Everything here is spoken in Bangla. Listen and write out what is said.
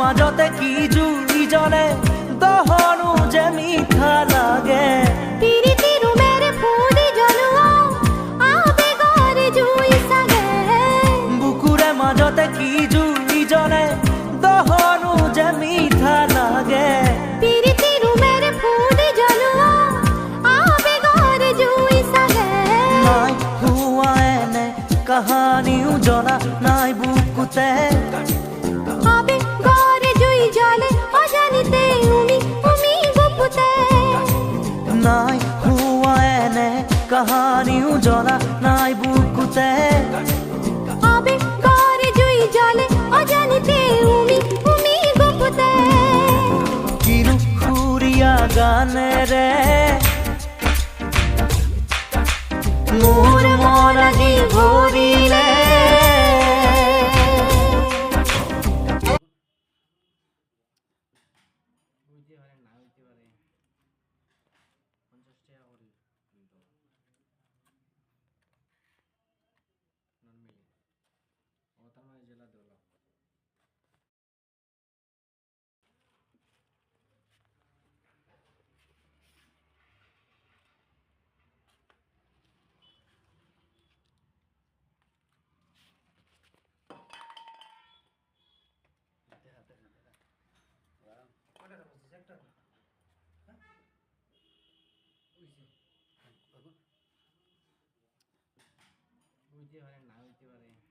মাজতে কি জুই জ্বলে? দহনু যে মিঠা লাগে। বুকুরে মাজতে কি জুই জ্বলে? দহনু যে মিঠা লাগে। নাই হুয়া এনে কাহানিও জনা নাই বুকুতে। কাহানিও জনা নাই বুকুতে আবেগৰ জুই জ্বলে অজানিতে উমি উমি গুপুতে। কিরু সুরিয়া গানেরে মোর মন ভরিলে। হইতে পারে না হইতে পারে পঞ্চাশ টাকা করে। হইতে পারে না হইতে পারে পঞ্চাশ টাকা করে